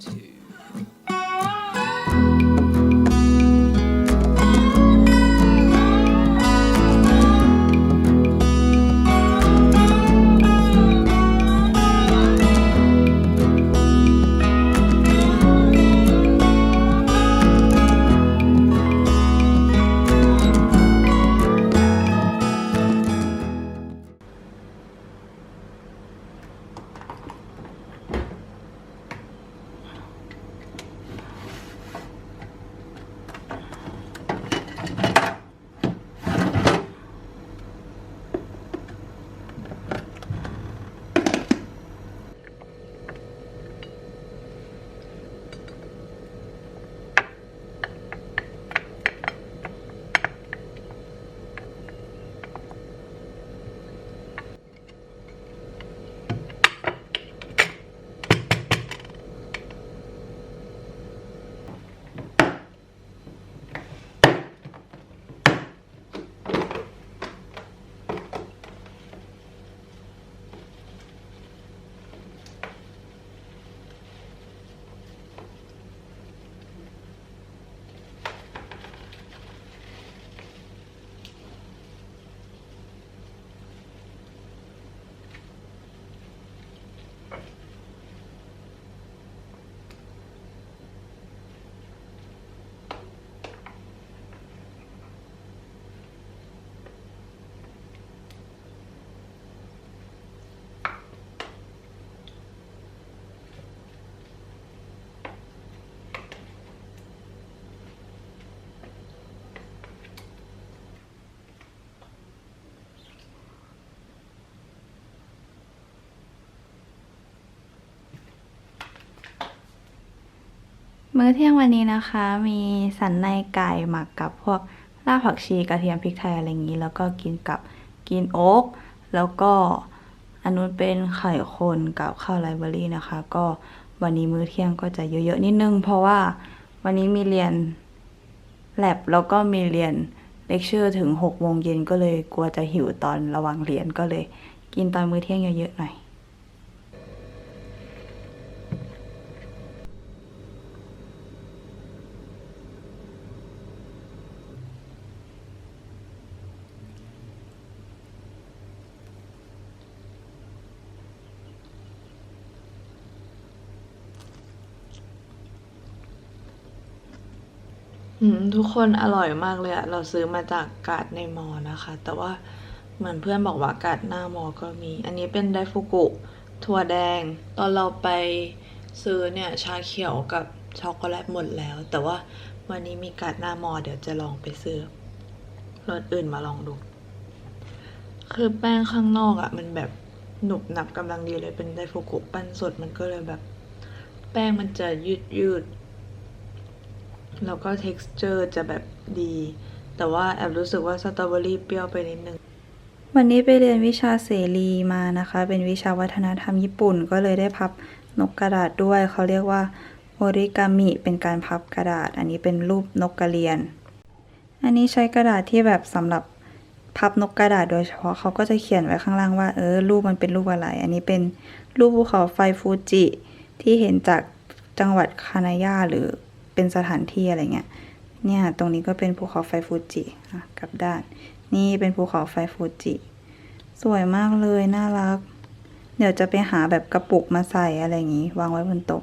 to มื้อเที่ยงวันนี้นะคะ มีสันในไก่หมักกับพวกรากผักชีกระเทียมพริกไทยอะไรอย่างนี้ แล้วก็กินกับกินโอ๊กแล้วก็อันนู้นเป็นไข่คนกับข้าวไรเบอรี่นะคะ ก็วันนี้มื้อเที่ยงก็จะเยอะๆนิดนึง เพราะว่าวันนี้มีเรียนแลบแล้วก็มีเรียนเลคเชอร์ถึง6โมงเย็นก็เลยกลัวจะหิวตอนระหว่างเรียนก็เลย กินตอนมื้อเที่ยงเยอะๆหน่อย ทุกคนอร่อยมากเลยอะเราซื้อมาจากกาดในมอนะคะ แต่ว่าเหมือนเพื่อนบอกว่ากาดหน้ามอก็มี อันนี้เป็นไดฟุกุถั่วแดง ตอนเราไปซื้อเนี่ยชาเขียวกับช็อกโกแลตหมดแล้ว แต่ว่าวันนี้มีกาดหน้ามอเดี๋ยวจะลองไปซื้อรสอื่นมาลองดู คือแป้งข้างนอกอะมันแบบหนุบหนับกำลังดีเลยเป็นไดฟุกุปั้นสดมันก็เลยแบบ แป้งมันจะยืดยืด แล้วก็ texture จะแบบดี แต่ว่าแอบรู้สึกว่าสตรอเบอรี่เปรี้ยวไปนิดนึง วันนี้ไปเรียนวิชาเสรีมานะคะ เป็นวิชาวัฒนธรรมญี่ปุ่น ก็เลยได้พับนกกระดาษด้วย เขาเรียกว่าโอริกามิ เป็นการพับกระดาษ อันนี้เป็นรูปนกกระเรียน อันนี้ใช้กระดาษที่แบบสำหรับพับนกกระดาษโดยเฉพาะเขาก็จะเขียนไว้ข้างล่างว่าเออรูปมันเป็นรูปอะไร อันนี้เป็นรูปภูเขาไฟฟูจิ ที่เห็นจากจังหวัดคานายาหรือ เป็นสถานที่อะไรเงี้ย เนี่ยตรงนี้ก็เป็นภูเขาไฟฟูจิกลับด้าน นี่เป็นภูเขาไฟฟูจิ สวยมากเลย น่ารัก เดี๋ยวจะไปหาแบบกระปุกมาใส่อะไรอย่างงี้ วางไว้บนโต๊ะ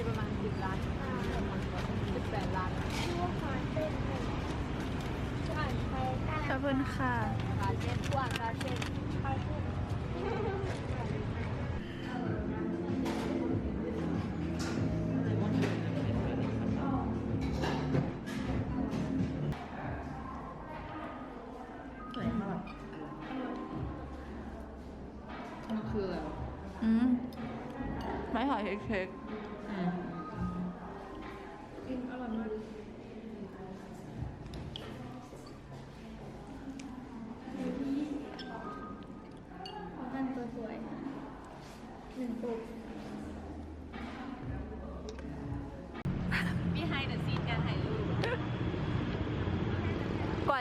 มีประมาณสิบร้านสิบแปดร้านขอบคุณค่ะ คานเส้นกว้างร้านเส้น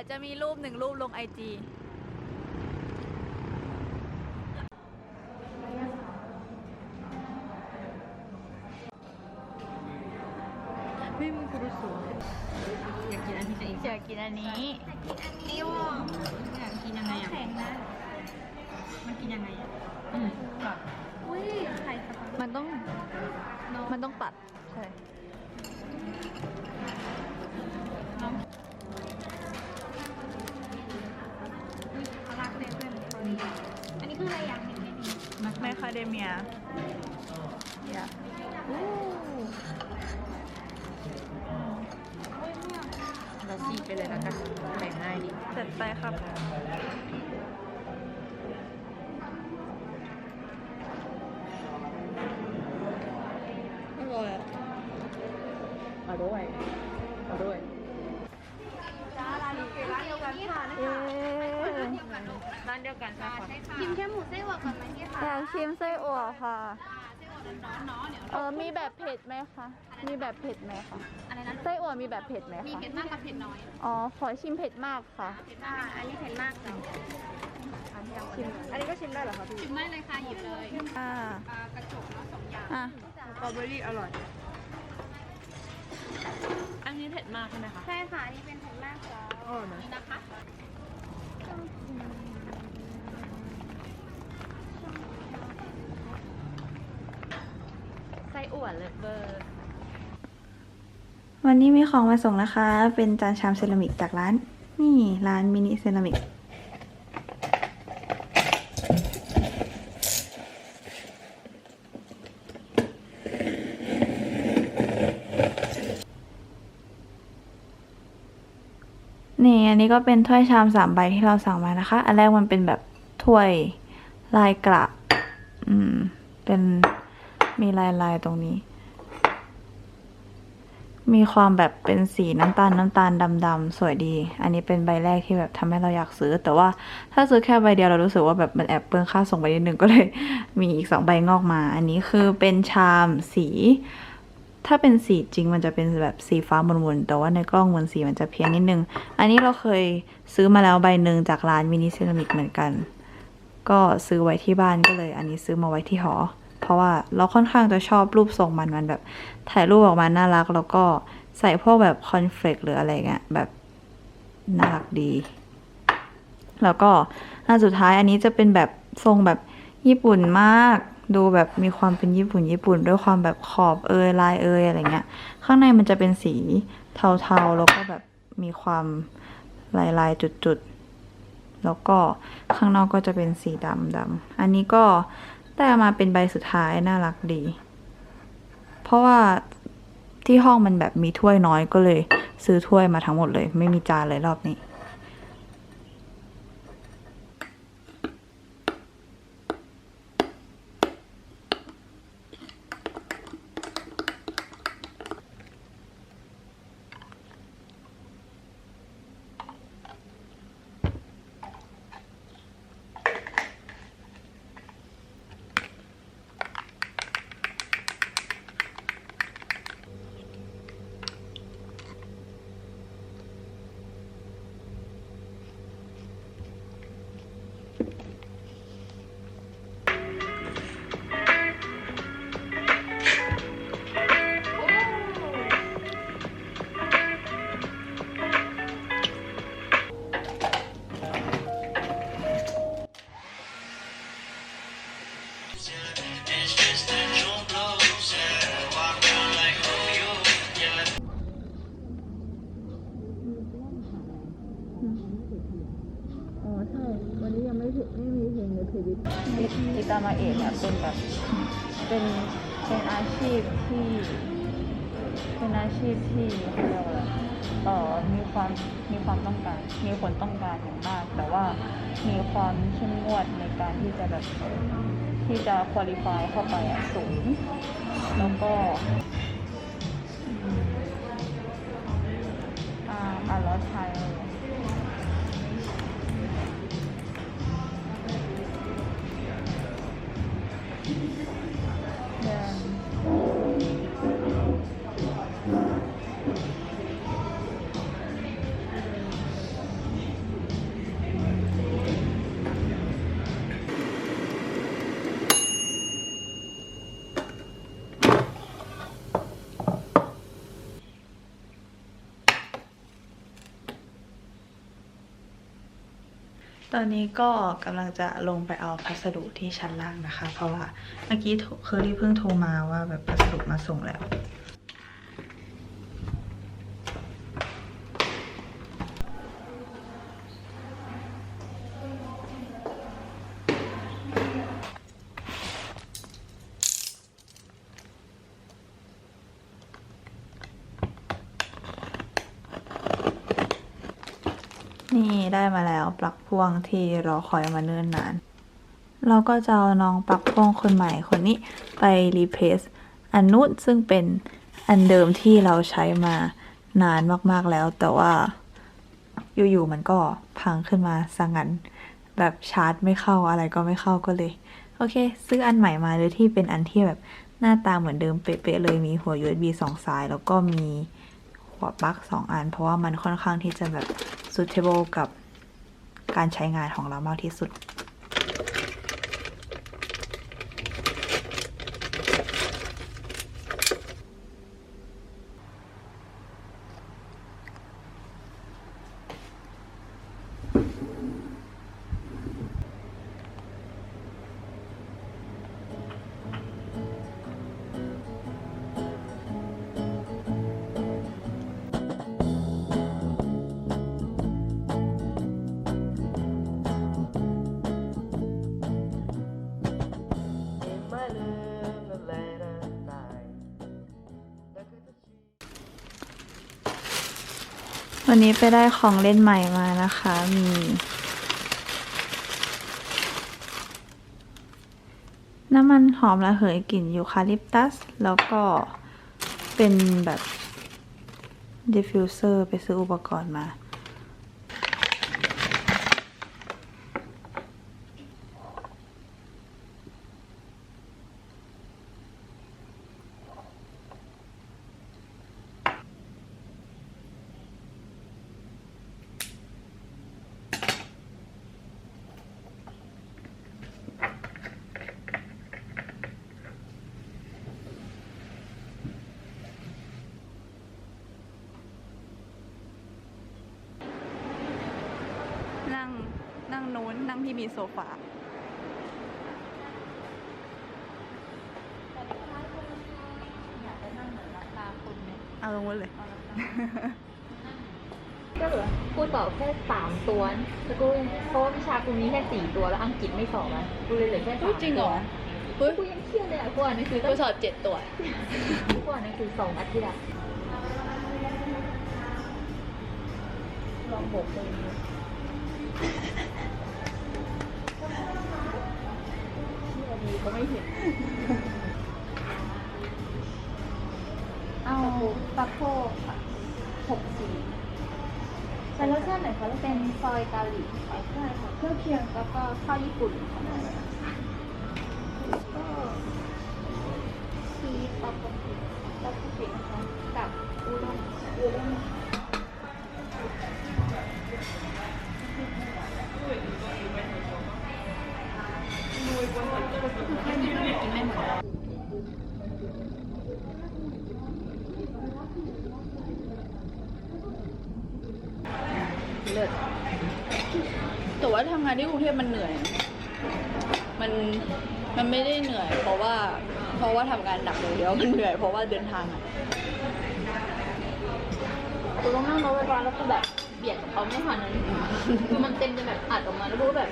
จะมีรูปหนึ่งรูปลงไอจีไม่มีคุณสูงอยากกินอันที่ไหนอยากกินอันนี้นิ้วอยากกินยังไงอะแข็งนะ มันกินยังไงอะอืมอุ้ยไข่สปามันต้อง มันต้องตัด ไปครับ ร้อนๆเนาะเดี๋ยวเออมีแบบเผ็ดไหมคะ มีแบบเผ็ดไหมคะ อะไรนะไส้อั่วมีแบบเผ็ดไหมมีคะ เผ็ดมากกับเผ็ดน้อยอ๋อ ขอชิมเผ็ดมากค่ะ เผ็ดมากอันนี้เผ็ดมากจ้ะชิมอันนี้ก็ชิมได้เหรอคะพี่ชิมได้เลยค่ะหยิบเลยอ่า ปลากระจกเนาะสองอย่างอะ สตรอเบอรี่อร่อย อันนี้เผ็ดมากใช่ไหมคะ ใช่ค่ะอันนี้เป็นเผ็ดมากจ้าโอ้นะ นี่นะคะ ถั่วเลยเบอร์ วันนี้มีของมาส่งนะคะ เป็นจานชามเซรามิกจากร้าน นี่ร้านมินิเซรามิกนี่อันนี้ก็เป็นถ้วยชามสามใบที่เราสั่งมานะคะ อันแรกมันเป็นแบบถ้วยลายกระ อืม เป็น มีลายลายๆตรงนี้ มีความแบบเป็นสีน้ำตาลน้ำตาลดำๆสวยดี อันนี้เป็นใบแรกที่แบบทำให้เราอยากซื้อ แต่ว่าถ้าซื้อแค่ใบเดียวเรารู้สึกว่าแบบมันแอบเปลืองค่าส่งไปนิดนึงก็เลย มีอีกสองใบงอกมา อันนี้คือเป็นชามสี ถ้าเป็นสีจริงมันจะเป็นแบบสีฟ้ามนๆแต่ว่าในกล้องมันสีมันจะเพี้ยนนิดนึง อันนี้เราเคยซื้อมาแล้วใบหนึ่งจากร้านมินิเซรามิกเหมือนกัน ก็ซื้อไว้ที่บ้านก็เลย อันนี้ซื้อมาไว้ที่หอ เพราะว่าเราค่อนข้างจะชอบรูปทรงมันมันแบบ ถ่ายรูปออกมาน่ารัก แล้วก็ใส่พวกแบบคอนเฟลกหรืออะไรเงี้ยแบบน่ารักดี แล้วก็อันสุดท้ายอันนี้จะเป็นแบบทรงแบบญี่ปุ่นมาก ดูแบบมีความเป็นญี่ปุ่น ญี่ปุ่น ด้วยความแบบขอบเอยลายเอยอะไรเงี้ย ข้างในมันจะเป็นสีเทาๆ แล้วก็แบบมีความลายลายๆจุดๆ แล้วก็ข้างนอกก็จะเป็นสีดำดำอันนี้ก็ ได้มาเป็นใบสุดท้ายน่ารักดี เพราะว่าที่ห้องมันแบบมีถ้วยน้อยก็เลย ซื้อถ้วยมาทั้งหมดเลย ไม่มีจานเลยรอบนี้ อิอิตามาเอะเนี่ยเป็นแบบเป็นเป็นอาชีพที่เป็นอาชีพที่เขาเรียกว่าอะไรเอ่อมีความมีความต้องการ มีคนต้องการอย่างมาก แต่ว่ามีความเข้มงวดในการที่จะแบบที่จะคุริฟายเข้าไปอะสูงแล้วก็อ่าอ่าล้วใช้เตอนนี้ก็กำลังจะลงไปเอาพัสดุที่ชั้นล่างนะคะ เพราะว่าเมื่อกี้เคอรี่เพิ่งโทรมาว่าแบบพัสดุมาส่งแล้ว นี่ได้มาแล้วปลั๊กพ่วงที่รอคอยมาเนิ่นนาน เราก็จะเอาน้องปลั๊กพ่วงคนใหม่คนนี้ไปรีเพสอันนู้นซึ่งเป็นอันเดิมที่เราใช้มานานมากๆแล้ว แต่ว่าอยู่ๆมันก็พังขึ้นมาสังันแบบชาร์จไม่เข้าอะไรก็ไม่เข้าก็เลย โอเค ซื้ออันใหม่มาเลยที่เป็นอันที่แบบหน้าตาเหมือนเดิมเป๊ะๆเลยมีหัว USB สองสาย แล้วก็มี หัวปลั๊กสองอัน เพราะว่ามันค่อนข้างที่จะแบบ suitable กับการใช้งานของเรามากที่สุด วันนี้ไปได้ของเล่นใหม่มานะคะ มี น้ำมันหอมระเหยกลิ่นยูคาลิปตัส แล้วก็เป็นแบบดิฟฟิวเซอร์ไปซื้ออุปกรณ์มา นั่ง นั่งโน้นนั่งที่มีโซฟาเอาลงไว้เลยก็เหลือกูตอบแค่สามตัวแล้วกูเพราะว่าวิชากูมีแค่สี่ตัวแล้วอังกฤษไม่สอบอะกูเลยเหลือแค่สามจริงเหรอตัวกูยังเครียดเลยอะกูอ่านหนังสือกูสอบเจ็ดตัว กูอ่านหนังสือสองอาทิตย์อะลองบกเลย ก็ไม่เห็น เอาปลาโคค่ะหกสีเป็นรสชาติไหนคะเป็นซอยกาหลีค่ะใช่ค่ะเครื่องเคียงแล้วก็ข้าวญี่ปุ่นค่ะก็ชีสตับกปิตับกปินะกับอุด้งอุด้งเว่าทำงานที่กรุงเทพมันเหนื่อย มันมันไม่ได้เหนื่อย เพราะว่า เพราะว่าทำงานหนักอย่างเดียวมันเหนื่อยเพราะว่าเดินทางอะกูต้องนั่งรถไฟฟ้าแล้วก็แบบเบียดกับเขาไม่ทันนั้นคือมันเต็มจนแบบอัดออกมาแล้วกูก็แบบ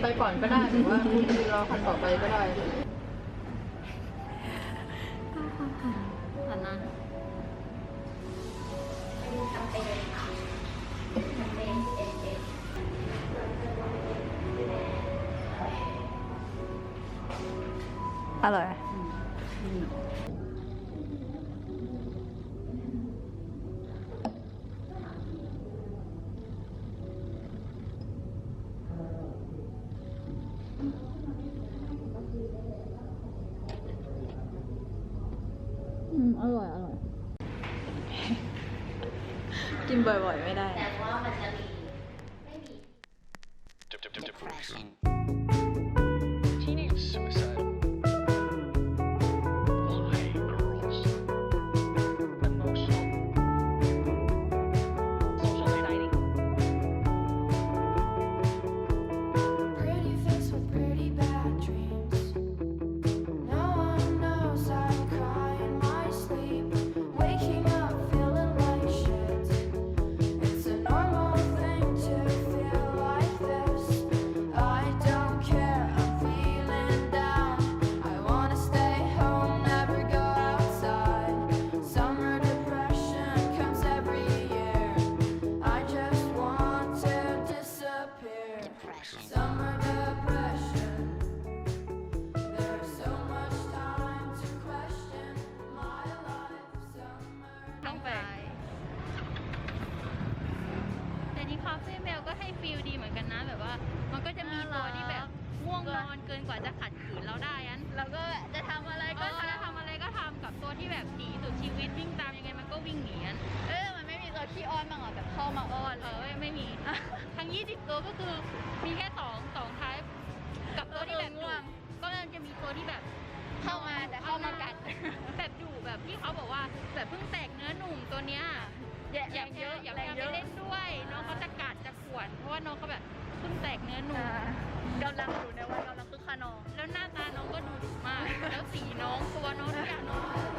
ไปก่อนก็ได้หรือว่าคุณรอคันต่อไปก็ได้ อร่อย ฟีลดีเหมือนกันนะแบบว่า มันก็จะมีตัวที่แบบง่วงนอนเกินกว่าจะขัดขืนเราได้อันแล้วก็จะทำอะไรก็จะทำอะไรก็ทำกับตัวที่แบบหนีสุดชีวิตวิ่งตามยังไงมันก็วิ่งหนีอันเออมันไม่มีตัวขี้อ้อนบ้างเหรอแบบเข้ามาอ้อนเออไม่มี ทั้ง 20 ตัวก็คือมีแค่สองสองท้ายกับตัวที่แบบง่วงก็เลยจะมีตัวที่แบบ เข้ามาแต่เข้ามากัด แบบดุแบบที่เขาบอกว่าแบบเพิ่งแตกเนื้อหนุ่มตัวเนี้ย แยะแยะเยอะอย่าแยะไปเล่นด้วย น้องเขาจะกัดจะขวนเพราะว่าน้องเขาแบบเพิ่งแตกเนื้อหนูกำลังอยู่ในวันกำลังคึกขนองแล้วหน้าตาน้องก็ดูดุมาก แล้วสีน้องตัวน้องทุกอย่างน้อง